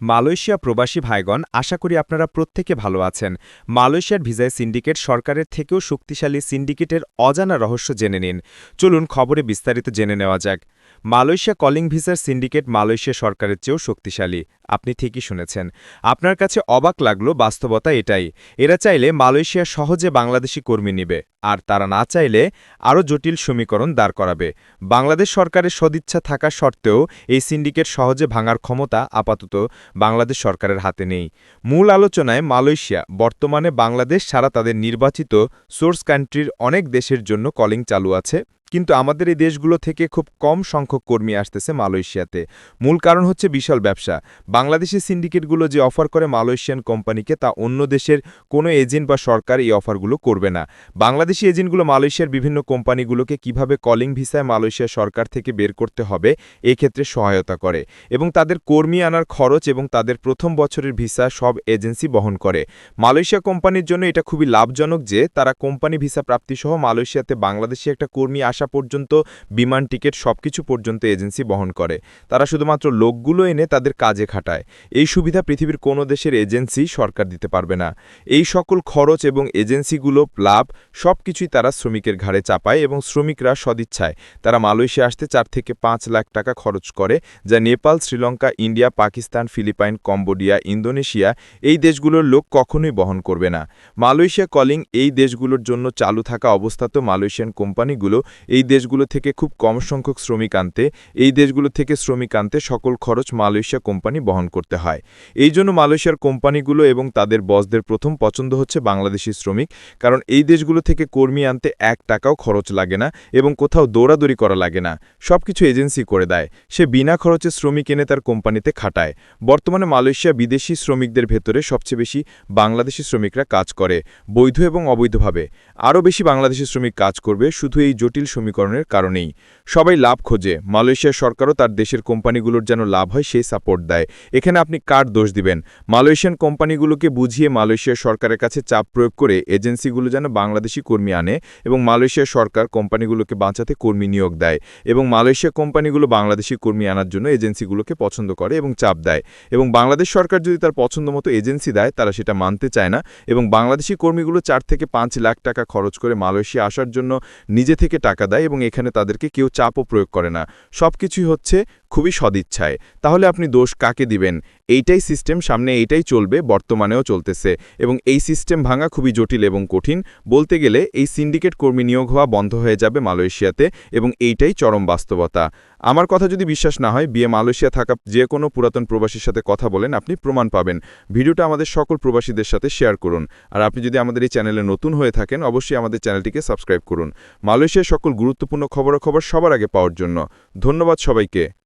Malaysia প্রবাসী ভাইগণ, আশা করি আপনারা প্রত্যেকে ভালো আছেন। মালয়েশিয়ার ভিসায় সিন্ডিকেট সরকারের থেকেও শক্তিশালী সিন্ডিকেটের অজানা রহস্য জেনে নিন। চলুন খবরে বিস্তারিত জেনে নেওয়া যাক। মালয়েশিয়া কলিং ভিসার সিন্ডিকেট মালয়েশিয়া সরকারের চেয়েও শক্তিশালী, আপনি ঠিকই শুনেছেন। আপনার কাছে অবাক লাগল, বাস্তবতা এটাই। এরা চাইলে মালয়েশিয়া সহজে বাংলাদেশি কর্মী নিবে, আর তারা না চাইলে আরও জটিল সমীকরণ দাঁড় করাবে। বাংলাদেশ সরকারের সদিচ্ছা থাকা সত্ত্বেও এই সিন্ডিকেট সহজে ভাঙার ক্ষমতা আপাতত বাংলাদেশ সরকারের হাতে নেই। মূল আলোচনায় মালয়েশিয়া, বর্তমানে বাংলাদেশ ছাড়া তাদের নির্বাচিত সোর্স কান্ট্রির অনেক দেশের জন্য কলিং চালু আছে। কিন্তু আমাদের এই দেশগুলো থেকে খুব কম সংখ্যক কর্মী আসতেছে মালয়েশিয়াতে। মূল কারণ হচ্ছে বিশাল ব্যবসা। বাংলাদেশের সিন্ডিকেটগুলো যে অফার করে মালয়েশিয়ান কোম্পানিকে, তা অন্য দেশের কোনো এজেন্ট বা সরকার এই অফারগুলো করবে না। বাংলাদেশি এজেন্টগুলো মালয়েশিয়ার বিভিন্ন কোম্পানিগুলোকে কীভাবে কলিং ভিসায় মালয়েশিয়া সরকার থেকে বের করতে হবে এক্ষেত্রে সহায়তা করে এবং তাদের কর্মী আনার খরচ এবং তাদের প্রথম বছরের ভিসা সব এজেন্সি বহন করে। মালয়েশিয়া কোম্পানির জন্য এটা খুবই লাভজনক যে, তারা কোম্পানি ভিসা প্রাপ্তিসহ মালয়েশিয়াতে বাংলাদেশি একটা কর্মী আসা পর্যন্ত বিমান টিকিট সবকিছু পর্যন্ত এজেন্সি বহন করে। তারা শুধুমাত্র লোকগুলো এনে তাদের কাজে খাটায়। এই সুবিধা পৃথিবীর কোনো দেশের এজেন্সি সরকার দিতে পারবে না। এই সকল খরচ এবং এজেন্সিগুলো লাভ সবকিছুই তারা শ্রমিকের ঘাড়ে চাপায় এবং শ্রমিকরা সদিচ্ছায়। তারা মালয়েশিয়া আসতে চার থেকে পাঁচ লাখ টাকা খরচ করে, যা Nepal, Sri Lanka, India, Pakistan, Philippines, Cambodia, Indonesia, এই দেশগুলোর লোক কখনোই বহন করবে না। মালয়েশিয়া কলিং এই দেশগুলোর জন্য চালু থাকা অবস্থাতেও মালয়েশিয়ান কোম্পানিগুলো এই দেশগুলো থেকে খুব কম সংখ্যক শ্রমিক আনতে, এই দেশগুলো থেকে শ্রমিক আনতে সকল খরচ মালয়েশিয়া কোম্পানি বহন করতে হয়। এই জন্য মালয়েশিয়ার কোম্পানিগুলো এবং তাদের বসদের প্রথম পছন্দ হচ্ছে বাংলাদেশি শ্রমিক, কারণ এই দেশগুলো থেকে কর্মী আনতে এক টাকাও খরচ লাগে না এবং কোথাও দৌড়াদৌড়ি করা লাগে না। সব কিছু এজেন্সি করে দেয়। সে বিনা খরচে শ্রমিক এনে তার কোম্পানিতে খাটায়। বর্তমানে মালয়েশিয়া বিদেশি শ্রমিকদের ভেতরে সবচেয়ে বেশি বাংলাদেশি শ্রমিকরা কাজ করে, বৈধ এবং অবৈধভাবে। আরও বেশি বাংলাদেশি শ্রমিক কাজ করবে, শুধু এই জটিল সমীকরণের কারণেই। সবাই লাভ খোঁজে। মালয়েশিয়ার সরকারও তার দেশের কোম্পানিগুলোর যেন লাভ হয় সেই সাপোর্ট দেয়। এখানে আপনি কার দোষ দিবেন? মালয়েশিয়ান কোম্পানিগুলোকে বুঝিয়ে মালয়েশিয়ার সরকারের কাছে চাপ প্রয়োগ করে এজেন্সিগুলো যেন বাংলাদেশি কর্মী আনে এবং মালয়েশিয়ার সরকার কোম্পানিগুলোকে বাঁচাতে কর্মী নিয়োগ দেয় এবং মালয়েশিয়া কোম্পানিগুলো বাংলাদেশি কর্মী আনার জন্য এজেন্সিগুলোকে পছন্দ করে এবং চাপ দেয়। এবং বাংলাদেশ সরকার যদি তার পছন্দ মতো এজেন্সি দেয়, তারা সেটা মানতে চায় না এবং বাংলাদেশি কর্মীগুলো চার থেকে পাঁচ লাখ টাকা খরচ করে মালয়েশিয়া আসার জন্য নিজে থেকে টাকা দেয় এবং এখানে তাদেরকে কেউ চাপও প্রয়োগ করে না। সব কিছুই হচ্ছে খুবই সদিচ্ছায়। তাহলে আপনি দোষ কাকে দিবেন? এইটাই সিস্টেম সামনে এইটাই চলবে, বর্তমানেও চলতেছে। এবং এই সিস্টেম ভাঙা খুবই জটিল এবং কঠিন। বলতে গেলে এই সিন্ডিকেট কর্মী নিয়োগ হওয়া বন্ধ হয়ে যাবে মালয়েশিয়াতে এবং এইটাই চরম বাস্তবতা। আমার কথা যদি বিশ্বাস না হয় বিয়ে মালয়েশিয়া থাকা যে কোনো পুরাতন প্রবাসীর সাথে কথা বলেন, আপনি প্রমাণ পাবেন। ভিডিওটা আমাদের সকল প্রবাসীদের সাথে শেয়ার করুন। আর আপনি যদি আমাদের এই চ্যানেলে নতুন হয়ে থাকেন, অবশ্যই আমাদের চ্যানেলটিকে সাবস্ক্রাইব করুন। মালয়েশিয়ার সকল গুরুত্বপূর্ণ খবরাখবর সবার আগে পাওয়ার জন্য। ধন্যবাদ সবাইকে।